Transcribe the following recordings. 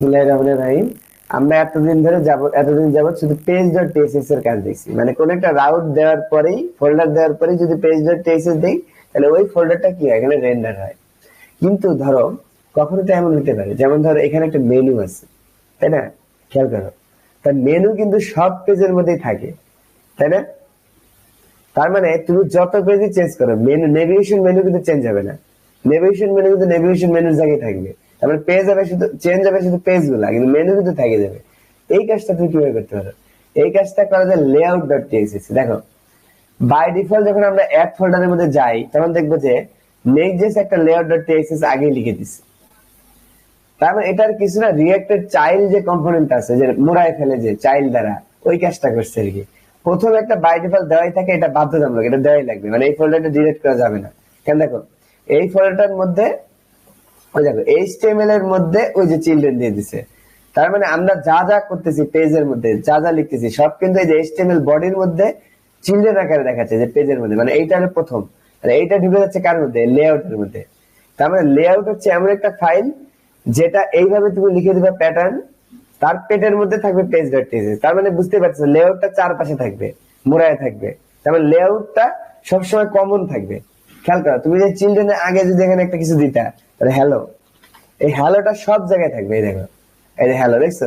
আমরা এতদিন ধরে যাব এতদিন শুধু পেজ ডট টিএসএস এর কাজ দেখছি। মানে কোন একটা রাউট দেওয়ার পরেই ফোল্ডার দেওয়ার পরেই যদি পেজ ডট টিএসএস দেই, তাহলে ওই ফোল্ডারটা কি এখানে রেন্ডার হয়। কিন্তু ধরো, কখনো তো এমন হতে পারে, যেমন ধরো এখানে একটা মেনু আছে, তাই না? খেয়াল করো। তার মেনু কিন্তু সব পেজের মধ্যেই থাকে, তাই না? তার মানে তুমি যত পেজই চেঞ্জ করো মেনু নেভিগেশন মেনু কিন্তু চেঞ্জ হবে না। নেভিগেশন মেনু কিন্তু নেভিগেশন মেনুর জায়গায় থাকবে। তারপরে পেজ হবে শুধু চেঞ্জ হবে শুধু পেজগুলা, কিন্তু মেনু কিন্তু থেকে যাবে। এই কাজটা তুমি কীভাবে করতে পারো? এই কাজটা করা যায় লেআউট ডট টিএক্সএস দেখো। বাই ডিফল্ট যখন আমরা অ্যাড ফোল্ডারের মধ্যে যাই, তখন দেখব যে নেক্সট একটা লেআউট ডট টিএক্সএস আগে লিখে দিচ্ছে তার মানে এটার কিছু না চাইল্ড যে কম্পোনেন্ট আছে, যে মোড়ায় ফেলে যে চাইল্ড দ্বারা, ওই কাজটা করছে আর কি। প্রথম একটা বাই ডিফল্ট দেওয়াই থাকে, এটা বাধ্যতামূলক, এটা দেওয়াই লাগবে। মানে এই ফোল্ডারটা ডিলিট করা যাবে না। কেন দেখো, এই ফোল্ডারটার মধ্যে ওই দেখো এইচটিএমএল এর মধ্যে ওই যে চিলড্রেন দিয়ে দিছে। তার মানে আমরা যা যা করতেছি পেজের মধ্যে, যা যা লিখতেছি, সব কিন্তু এই যে এইচটিএমএল বডির মধ্যে চিলড্রেন আকারে দেখাচ্ছে যে পেজের মধ্যে। মানে এইটা প্রথম। মানে এইটা ঢুকে যাচ্ছে কার মধ্যে? লেআউটের মধ্যে। তার মানে লেআউট হচ্ছে এমন একটা ফাইল যেটা এইভাবে তুমি লিখে দিবে প্যাটার্ন তার পেটের মধ্যে থাকবে পেজ ডট টিএসএস তার মানে বুঝতে পারছ লেআউটটা চারপাশে থাকবে, মোড়ায় থাকবে। তার মানে লেআউটটা সবসময় কমন থাকবে। খেয়াল করো, তুমি যে চিলড্রেনের আগে যদি এখানে একটা কিছু দিতা হ্যালো এই হ্যালোটা সব জায়গায় থাকবে, এই দেখো। এই যে হ্যালো দেখছ?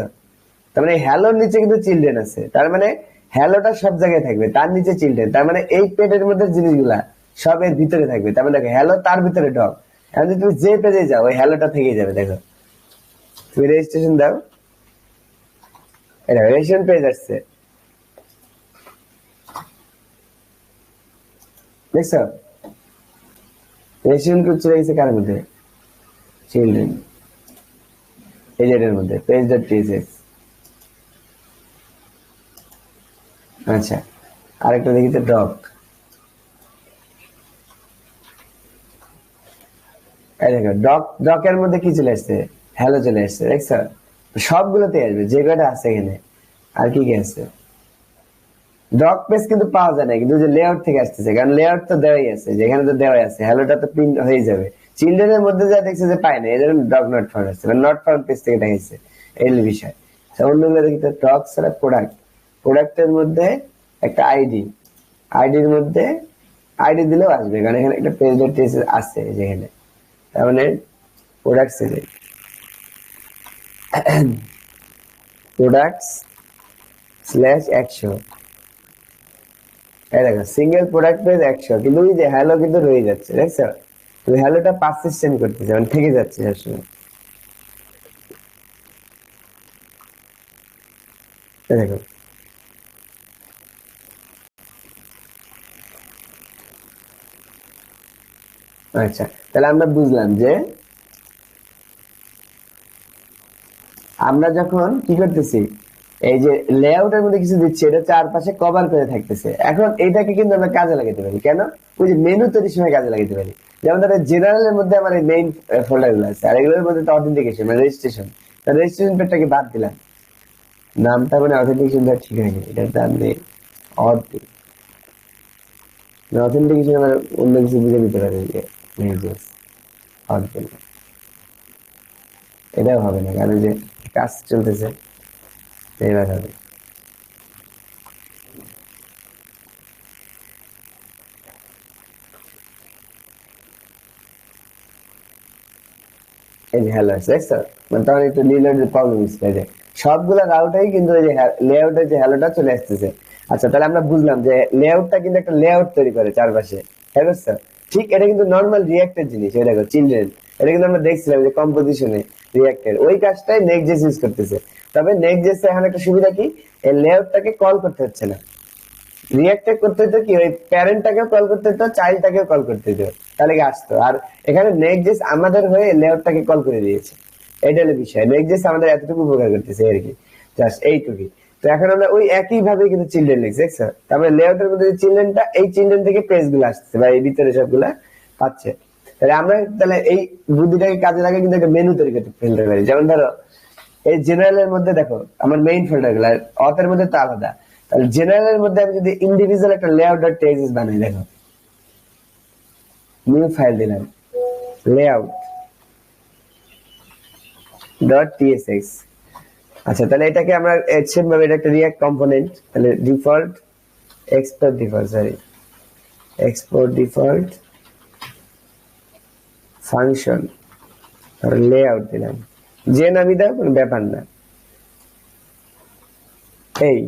তার মানে হ্যালোর নিচে কিন্তু চিলড্রেন আছে। তার মানে হ্যালোটা সব জায়গায় থাকবে, তার নিচে চিলড্রেন তার মানে এই পেটের মধ্যে জিনিসগুলা সব এর ভিতরে থাকবে। তার মানে দেখো হ্যালো তার ভিতরে ডগ এখন যদি তুমি যে পেজে যাও, ওই হ্যালোটা থেকেই যাবে, দেখো। তুমি রেজিস্ট্রেশন দাও। এটা রেজিস্ট্রেশন পেজ আসছে। দেখছ? রেজিস্ট্রেশন গেছে কার মধ্যে? চিলড্রেন এই মধ্যে পেজ ডট টিএসএস আচ্ছা আরেকটা দেখি তো ডক এই দেখো ডক ডকের মধ্যে কি চলে আসছে? হ্যালো চলে আসছে, দেখছ? সবগুলোতে আসবে, যে কয়টা আছে এখানে, আর কি কি আছে? ডক পেজ কিন্তু পাওয়া যায় না, কিন্তু যে লেআউট থেকে আসতেছে, কারণ লেআউট তো দেওয়াই আছে, যেখানে তো দেওয়াই আছে হ্যালোটা তো প্রিন্ট হয়ে যাবে। চিলড্রেনের মধ্যে যা দেখছে যে পায় না জন্য ডগ নট ফাউন্ড আসছে মানে নট ফাউন্ড পেজ থেকে দেখাইছে এই হলো বিষয় অন্যগুলো দেখি, তো ডগ ছাড়া প্রোডাক্ট প্রোডাক্টের মধ্যে একটা আইডি আইডির মধ্যে আইডি দিলেও আসবে, কারণ এখানে একটা পেজ ডট টিএসএস আছে যেখানে। তার মানে প্রোডাক্ট সিলেক্ট প্রোডাক্টস স্ল্যাশ একশো। এই দেখো সিঙ্গেল প্রোডাক্ট পেজ একশো, কিন্তু ওই যে হ্যালো কিন্তু রয়ে যাচ্ছে, দেখছ? তুমি হ্যালোটা পারসিস্টেন্ট করতেছে মানে থেকে যাচ্ছে এই দেখো। আচ্ছা তাহলে আমরা বুঝলাম যে আমরা যখন কি করতেছি? এই যে লেআউটের মধ্যে কিছু দিচ্ছি, এটা চারপাশে কভার করে থাকতেছে। এখন এটাকে কিন্তু আমরা কাজে লাগাতে পারি। কেন? ওই যে মেনু তৈরির সময় কাজে লাগাতে পারি। যেমন ধরো জেনারেলের মধ্যে আমার এই মেইন ফোল্ডারগুলো আছে। আর এগুলোর মধ্যে তো অথেন্টিকেশন মানে রেজিস্ট্রেশন রেজিস্ট্রেশন পেজটাকে বাদ দিলাম। নামটা মানে অথেন্টিকেশন দেওয়া ঠিক হয়নি। এটার দাম নেই অড অথেন্টিকেশন আমার অন্য কিছু বুঝে নিতে পারে অড এটাও হবে না, কারণ যে কাজ চলতেছে। এবার হবে এই হ্যালো মানে একটু প্রবলেম রাউটাই কিন্তু ওই যে লেআউটের যে হ্যালোটা চলে আসতেছে। আচ্ছা তাহলে আমরা বুঝলাম যে লেআউটটা কিন্তু একটা লেআউট তৈরি করে চারপাশে। হ্যাঁ ঠিক এটা কিন্তু নর্মাল রিয়াক্টের জিনিস দেখো চিলড্রেন এটা কিন্তু আমরা দেখছিলাম যে কম্পোজিশনে ওই কাজটাই ইউজ করতেছে। তবে এখন একটা সুবিধা কি? এই কল করতে হচ্ছে না। করতে হতো কি? ওই প্যারেন্টটাকেও কল করতে হতো চাইল্ডটাকেও কল করতে হতো তাহলে আসতো? আর এখানে আমাদের হয়ে কল করে দিয়েছে। এটা হলো বিষয়। নেক্সট আমাদের এতটুকু উপকার করতেছে আর কি? জাস্ট এইটুকুই। তো এখন আমরা ওই একই ভাবে কিন্তু চিলড্রেন লিখছি, দেখছ? তারপরে লেআউটের মধ্যে চিলড্রেনটা এই চিলড্রেন থেকে পেজগুলো আসছে, বা এই ভিতরে সবগুলা পাচ্ছে। তাহলে আমরা তাহলে এই বুদ্ধিটাকে কাজে লাগে কিন্তু একটা মেনু তৈরি করতে ফেলতে পারি যেমন ধরো, এই জেনারেলের মধ্যে দেখো, আমার মেইন ফোল্ডারগুলো অথের মধ্যে তা আলাদা। তাহলে জেনারেলের মধ্যে আমি যদি ইন্ডিভিজুয়াল একটা লেআউট ডট টেক্সট বানাই, দেখো। নিউ ফাইল দিলাম। লেআউট ডট টিএসএক্স আচ্ছা তাহলে এটাকে আমরা সেম ভাবে, এটা একটা রিয়াক্ট কম্পোনেন্ট তাহলে default export default sorry export default function layout দিলাম। যে নামই দাও কোনো ব্যাপার না। এই।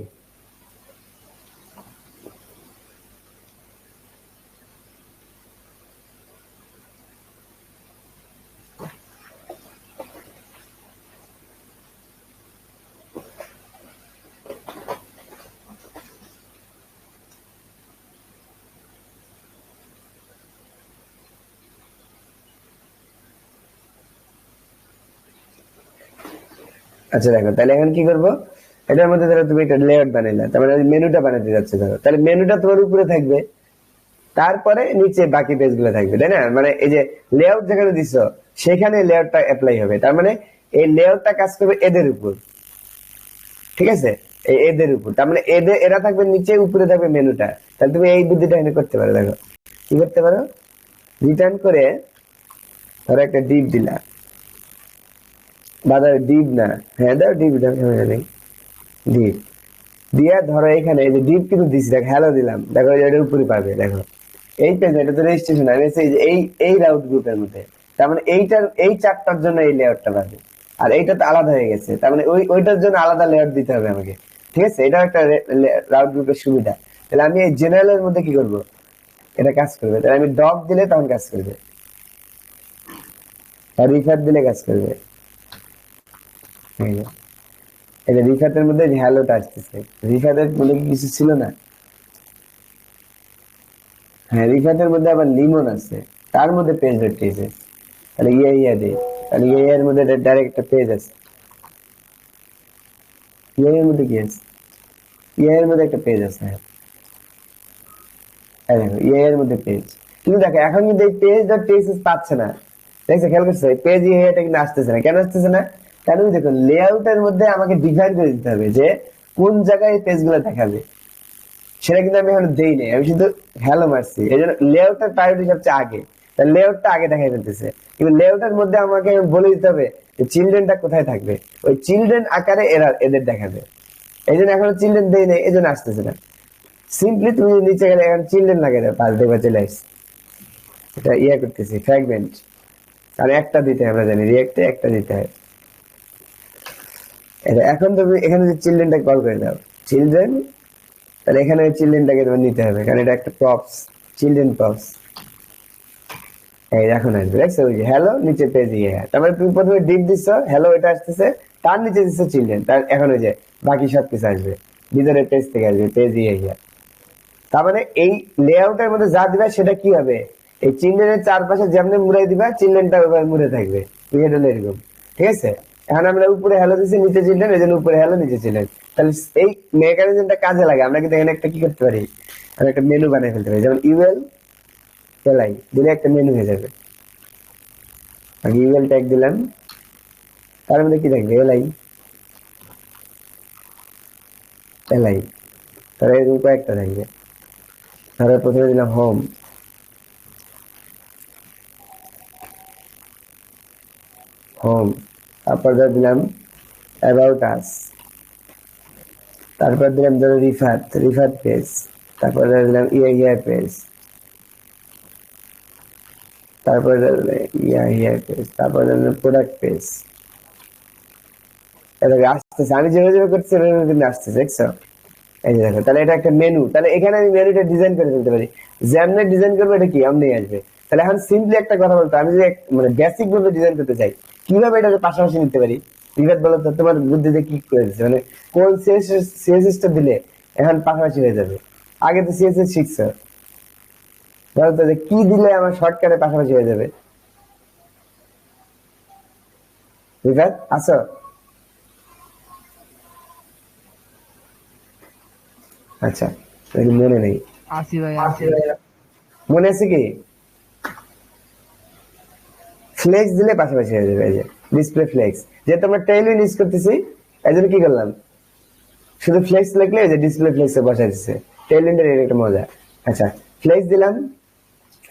আচ্ছা দেখো, তাহলে এখন কি করব? এটার মধ্যে ধরো তুমি একটা লেআউট বানাইলা, তার মানে মেনুটা বানাতে যাচ্ছে ধরো। তাহলে মেনুটা তোমার উপরে থাকবে, তারপরে নিচে বাকি পেজগুলো থাকবে, তাই না? মানে এই যে লেআউট যেখানে দিছ, সেখানে লেআউটটা অ্যাপ্লাই হবে। তার মানে এই লেআউটটা কাজ করবে এদের উপর। ঠিক আছে? এই এদের উপর। তার মানে এদের এরা থাকবে নিচে, উপরে থাকবে মেনুটা তাহলে তুমি এই বুদ্ধিটা এখানে করতে পারো, দেখো। কি করতে পারো? রিটার্ন করে ধরো একটা ডিপ দিলা। বাজারে ডিপ না। হ্যাঁ দাও ডিপ নেই ডিপ। দিয়া ধরো এখানে, এই যে ডিপ কিন্তু দিছি, দেখো হ্যালো দিলাম। দেখো এটা উপরে পাবে, দেখো। এই পেজ এটা তো রেজিস্ট্রেশন আমি এই এই রাউট গ্রুপের মধ্যে। তার মানে এইটার, এই চারটার জন্য এই লেআউটটা পাবে আর এইটা তো আলাদা হয়ে গেছে। তার মানে ওই, ওইটার জন্য আলাদা লেআউট দিতে হবে আমাকে। ঠিক আছে? এটা একটা রাউট গ্রুপের সুবিধা। তাহলে আমি এই জেনারেলের মধ্যে কি করব? এটা কাজ করবে। তাহলে আমি ডগ দিলে তখন কাজ করবে। আর রিফার দিলে কাজ করবে। রিফাতের মধ্যে আসতেছে। রিফাতের মধ্যে কিছু ছিল না? হ্যাঁ রিফাতের মধ্যে আবার লিমন আছে। তার মধ্যে পেজ তাহলে ইয়া ইয়া তাহলে ইয়া এর মধ্যে ডাইরেক্ট একটা পেজ আছে। এর মধ্যে কি আছে? মধ্যে একটা পেজ আছে। হ্যাঁ দেখো এর মধ্যে পেজ কিন্তু দেখো, এখন কিন্তু এই পেজ ডট পাচ্ছে না। দেখছ, খেয়াল করছ? পেজ ইয়া এটা কিন্তু আসতেছে না। কেন আসতেছে না? কেন দেখো লেআউটের মধ্যে আমাকে ডিজাইন করে দিতে হবে যে কোন জায়গায় এই পেজগুলো দেখাবে। সেটা কিন্তু আমি এখন দেই নাই। আমি শুধু হ্যালো মারছি। এই জন্য লেআউটের প্রায়োরিটি সবচেয়ে আগে। লেআউটটা আগে দেখাই ফেলতেছে। কিন্তু লেআউটের মধ্যে আমাকে বলে দিতে হবে যে চিলড্রেনটা কোথায় থাকবে? ওই চিলড্রেন আকারে এরা এদের দেখাবে। এই জন্য এখন চিলড্রেন দেই নাই, এই জন্য আসতেছে না। সিম্পলি তুমি নিচে গেলে এখন চিলড্রেন লাগে না পাঁচ দেখবা চলে আসছে এটা ইয়ে করতেছি ফ্র্যাগমেন্ট আর একটা দিতে আমরা জানি রিয়েক্টে একটা দিতে হয়। এখন তুমি, এখানে যে চিলড্রেনটা কল করে দাও। চিলড্রেন তাহলে এখানে চিলড্রেনটাকে তোমার নিতে হবে, কারণ এটা একটা প্রপস চিলড্রেন প্রপস এই দেখছ? ওই যে হ্যালো নিচে তারপরে তুমি প্রথমে ডিপ দিচ্ছ হ্যালো এটা আসতেছে। তার নিচে দিচ্ছ চিলড্রেন তার এখন ওই যে বাকি সব কিছু আসবে। ভিতরের পেজ থেকে আসবে মানে এই লেআউটের মধ্যে যা দিবা, সেটা কি হবে? এই চিলড্রেনের চারপাশে যেমনি মুড়াই দিবা চিলড্রেনটা ওইভাবে মুড়ে থাকবে। বিষয়টা এরকম। ঠিক আছে? এখন আমরা উপরে হ্যালো দিচ্ছি নিচে চিলড্রেন এই জন্য উপরে হ্যালো নিচে চিলড্রেন তাহলে এই মেকানিজমটা কাজে লাগে, আমরা কিন্তু এখানে একটা কি করতে পারি? আমরা একটা মেনু বানিয়ে ফেলতে পারি, যেমন ইউএল এলাই দিলে একটা মেনু হয়ে যাবে। আগে ইউএল ট্যাগ দিলাম, তার মধ্যে কি থাকবে? এলাই এলাই তাহলে এরকম কয়েকটা থাকবে। তাহলে প্রথমে দিলাম হোম হোম তারপর দিলাম অ্যাবাউট আস তারপর দিলাম ধরো রিফাত রিফাত পেজ। তারপর দিলাম ইয়া ইয়া পেজ। তারপর ইয়া ইয়া পেজ। তারপর ধরলাম প্রোডাক্ট পেজ। আসতেছে, আমি যেভাবে যেভাবে করছি, সেভাবে কিন্তু আসতেছে, দেখছ? এই যে দেখো, তাহলে এটা একটা মেনু তাহলে এখানে আমি মেনুটা ডিজাইন করে ফেলতে পারি। যেমনি ডিজাইন করব, এটা কি? আমনি আসবে। তাহলে এখন সিম্পলি একটা কথা বলতো, আমি যদি মানে বেসিক ভাবে ডিজাইন করতে চাই কীভাবে এটাকে পাশাপাশি নিতে পারি? বিবাদ বলো তো তোমার বুদ্ধিতে কি করে দিচ্ছে? মানে কোন সিএসএস টা দিলে এখন পাশাপাশি হয়ে যাবে? আগে তো সিএসএস শিখছ। ধরো তো যে কি দিলে আমার শর্টকাটে পাশাপাশি হয়ে যাবে? বিবাদ আসো আচ্ছা মনে নেই। ভাই মনে আছে কি? ফ্লেক্স দিলে পাশাপাশি হয়ে যাবে যে ডিসপ্লে ফ্লেক্স যে তোমরা টেইলউইন ইউজ করতেছি এই জন্য কি করলাম? শুধু ফ্লেক্স এই যে ডিসপ্লে ফ্লেক্সে বসাই দিচ্ছে টেইলউইনের এর একটা মজা। আচ্ছা ফ্লেক্স দিলাম।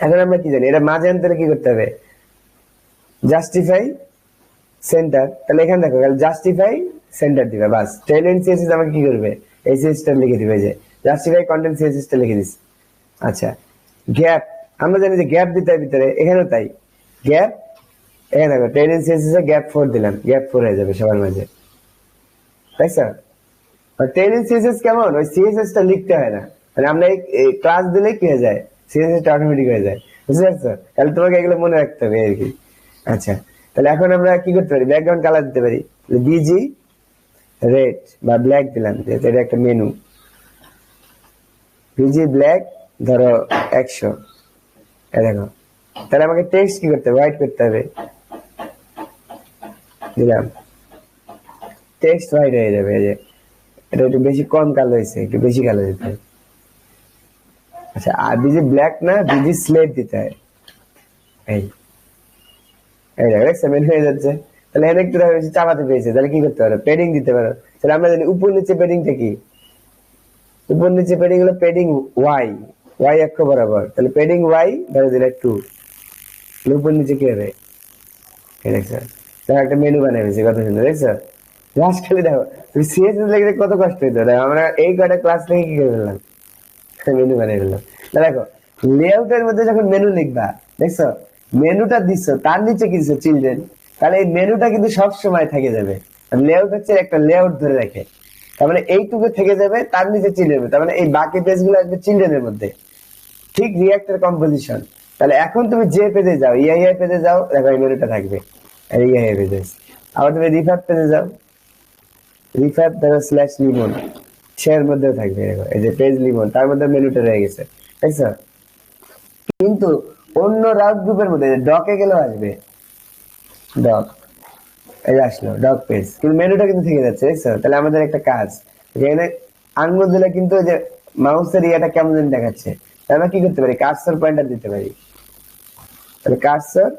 এখন আমরা কি জানি? এটা মাঝে আনতে কি করতে হবে? জাস্টিফাই সেন্টার তাহলে এখানে দেখো জাস্টিফাই সেন্টার দিবে, বাস। টেলেন্ট সিএসএস আমাকে কি করবে? এই সিএসটা লিখে দিবে যে জাস্টিফাই কন্টেন্ট সিএসএসটা লিখে দিস আচ্ছা গ্যাপ আমরা জানি যে গ্যাপ দিতে ভিতরে, এখানেও তাই। গ্যাপ এখানে দেখো গ্যাপ ফোর দিলাম গ্যাপ ফোর হয়ে যাবে সবার মাঝে। তাই স্যার সিএসএস কেমন? ওই সিএসএস টা লিখতে হয় না। মানে আমরা এই ক্লাস দিলে কি হয়ে যায়? সিএসএস টা অটোমেটিক হয়ে যায়। বুঝতে পারছ তাহলে তোমাকে এগুলো মনে রাখতে হবে আর কি। আচ্ছা তাহলে এখন আমরা কি করতে পারি? ব্যাকগ্রাউন্ড কালার দিতে পারি। বিজি রেড বা ব্ল্যাক দিলাম। এটা একটা মেনু বিজি ব্ল্যাক ধরো একশো। দেখো, তাহলে আমাকে টেক্সট কি করতে হবে? হোয়াইট করতে হবে। দিলাম টেক্সট হোয়াইট হয়ে যাবে যে এটা একটু বেশি কম কালো হয়েছে একটু বেশি কালো দিতে আচ্ছা আর বিজি ব্ল্যাক না বিজি স্লেট দিতে হয় এই এই দেখো মেন হয়ে যাচ্ছে তাহলে এর একটু দেখো চাপাতে পেয়েছে তাহলে কি করতে পারো পেডিং দিতে পারো তাহলে আমরা জানি উপর নিচে পেডিংটা কি উপর নিচে পেডিং হলো পেডিং ওয়াই ওয়াই অক্ষ বরাবর তাহলে পেডিং ওয়াই ধরে দিলে টু উপর নিচে কি হবে এই দেখছ দেখো একটা মেনু ফেলছে, কত সুন্দর, দেখছ? খালি দেখো, তুমি কত কষ্ট হইতো আমরা এই কটা ক্লাস কি ফেললাম? মেনু বানিয়ে ফেললাম। দেখো লেআউটের মধ্যে যখন মেনু লিখবা, দেখছ? মেনুটা দিচ্ছ, তার নিচে কি দিচ্ছ? চিলড্রেন তাহলে এই মেনুটা কিন্তু সব সময় থেকে যাবে। লেআউট হচ্ছে একটা লেআউট ধরে রাখে। তার মানে এইটুকু থেকে যাবে, তার নিচে চিলড্রেন তার মানে এই বাকি পেজগুলো আসবে চিলড্রেনের মধ্যে। ঠিক রিয়াক্টের কম্পোজিশন তাহলে এখন তুমি যে পেজে যাও ইআইআই পেজে যাও, দেখো এই মেনুটা থাকবে। আবার তুমি পেজে যাও। ধরো স্ল্যাশ লিমন মধ্যেও থাকবে, এই যে পেজ লিমন তার মধ্যে মেনুটা রয়ে গেছে। তাইছো কিন্তু অন্য রাউট গ্রুপের মধ্যে ডকে গেলেও আসবে। ডক এই আসলো ডক পেজ কিন্তু মেনুটা কিন্তু থেকে যাচ্ছে দেখছ তাহলে আমাদের একটা কাজ। যেখানে আঙ্গুল দিলে কিন্তু যে মাউসের ইয়েটা কেমন দেখাচ্ছে। আমরা কি করতে পারি? কার্সর পয়েন্টার দিতে পারি। তাহলে কার্সর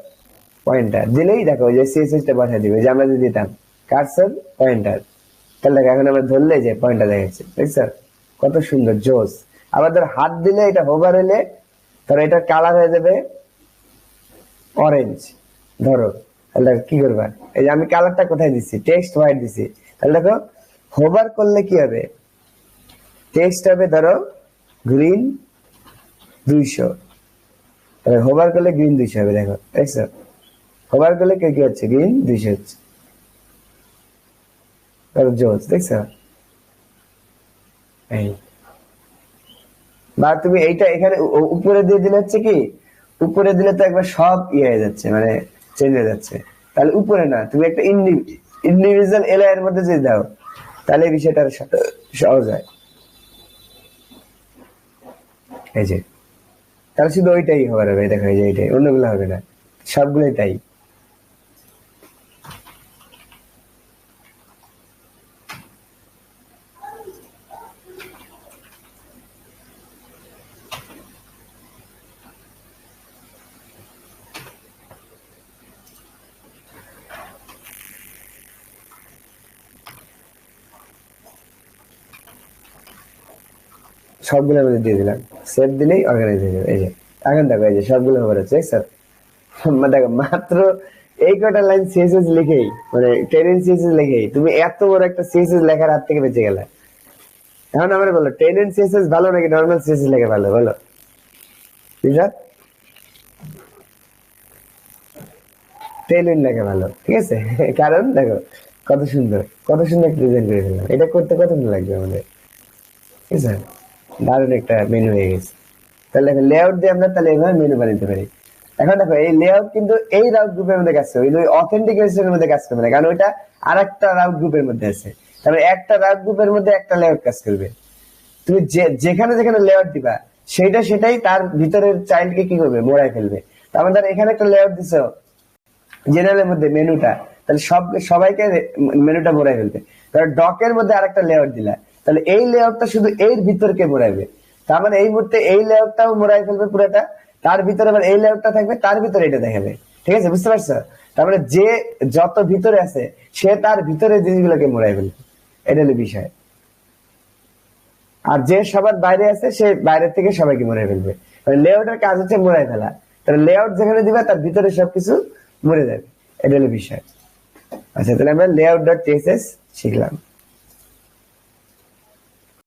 পয়েন্টার দিলেই দেখো যে সিএসএস টা বসা দিবে, যে আমরা যদি দিতাম। কার্সর পয়েন্টার তাহলে দেখো, এখন আমরা ধরলে যে পয়েন্টার দেখাচ্ছে, দেখছ? কত সুন্দর, জোস। আবার ধর, হাত দিলে এটা হোভার হলে, ধরো, এটা কালার হয়ে যাবে অরেঞ্জ ধরো, তাহলে কি করবা? এই যে আমি কালারটা কোথায় দিচ্ছি টেক্সট হোয়াইট দিচ্ছি তাহলে দেখো হোভার করলে কি হবে? টেক্সট হবে, ধরো গ্রিন দুইশো। হোভার করলে গ্রিন দুইশো হবে, দেখো, দেখছ? হোভার করলে কে কি হচ্ছে গ্রিন দুইশো হচ্ছে তাহলে জোস দেখছ? এই। বা তুমি এইটা এখানে উপরে দিয়ে দিলে হচ্ছে কি, উপরে দিলে তো একবার সব ইয়ে যাচ্ছে মানে চেঞ্জ হয়ে যাচ্ছে। তাহলে উপরে না, তুমি একটা ইন্ডিভিজুয়াল মধ্যে যদি দাও, তাহলে সহজ হয়। এই যে। তাহলে শুধু ওইটাই হবে দেখো এই যে এইটাই, অন্যগুলো হবে না, সবগুলোই তাই। সবগুলো মধ্যে দিয়ে দিলাম। সেভ দিলেই অর্গানাইজ হয়ে যাবে। এই যে, এখন দেখো, এই যে সবগুলো হবার হচ্ছে স্যার দেখো, মাত্র এই কটা লাইন সিএসএস লিখেই মানে টেন সিএসএস লিখেই, তুমি এত বড় একটা সিএসএস লেখার হাত থেকে বেঁচে গেলে। এখন আমরা বলো টেন সিএসএস ভালো নাকি নর্মাল সিএসএস লেখা ভালো? বলো। ঠিক টেলিন লেখা ভালো, ঠিক আছে? কারণ দেখো, কত সুন্দর কত সুন্দর প্রেজেন্ট করে ফেললাম। এটা করতে কত লাগবে আমাদের? ঠিক আছে? দারুণ একটা মেনু হয়ে গেছে। তাহলে দেখো লেআউট দিয়ে আমরা তাহলে এভাবে মেনু বানাতে পারি। এখন দেখো, এই লেআউট কিন্তু এই রাউট গ্রুপের মধ্যে কাজ করবে ওই অথেন্টিকেশনের মধ্যে কাজ করবে না, কারণ ওইটা আর একটা রাউট গ্রুপের মধ্যে আছে। তাহলে একটা রাউট গ্রুপের মধ্যে একটা লেআউট কাজ করবে। তুমি যেখানে যেখানে লেআউট দিবা সেটা সেটাই তার ভিতরের চাইল্ডকে কি করবে? মোড়ায় ফেলবে। তার মানে এখানে একটা লেআউট দিছো জেনারেলের মধ্যে মেনুটা তাহলে সব, সবাইকে মেনুটা মোড়াই ফেলবে। তাহলে ডকের মধ্যে আরেকটা লেআউট দিলা। তাহলে এই লেআউটটা শুধু এর ভিতরকে মোড়াইবে। তার মানে এই মুহূর্তে এই লেআউটটাও মোড়াই ফেলবে পুরোটা, তার ভিতরে আবার এই লেআউটটা থাকবে, তার ভিতরে এটা দেখাবে। ঠিক আছে? বুঝতে পারছ? তার মানে যে যত ভিতরে আছে, সে তার ভিতরের জিনিসগুলোকে মোড়াই ফেলবে। এটা হলো বিষয়। আর যে সবার বাইরে আছে, সে বাইরে থেকে সবাইকে মোড়াই ফেলবে। লেআউটের কাজ হচ্ছে মোড়াই ফেলা। তাহলে লেআউট যেখানে দিবে, তার ভিতরে সবকিছু মরে যাবে। এটা হলো বিষয়। আচ্ছা তাহলে আমরা লেআউট ডট টিএসএস শিখলাম।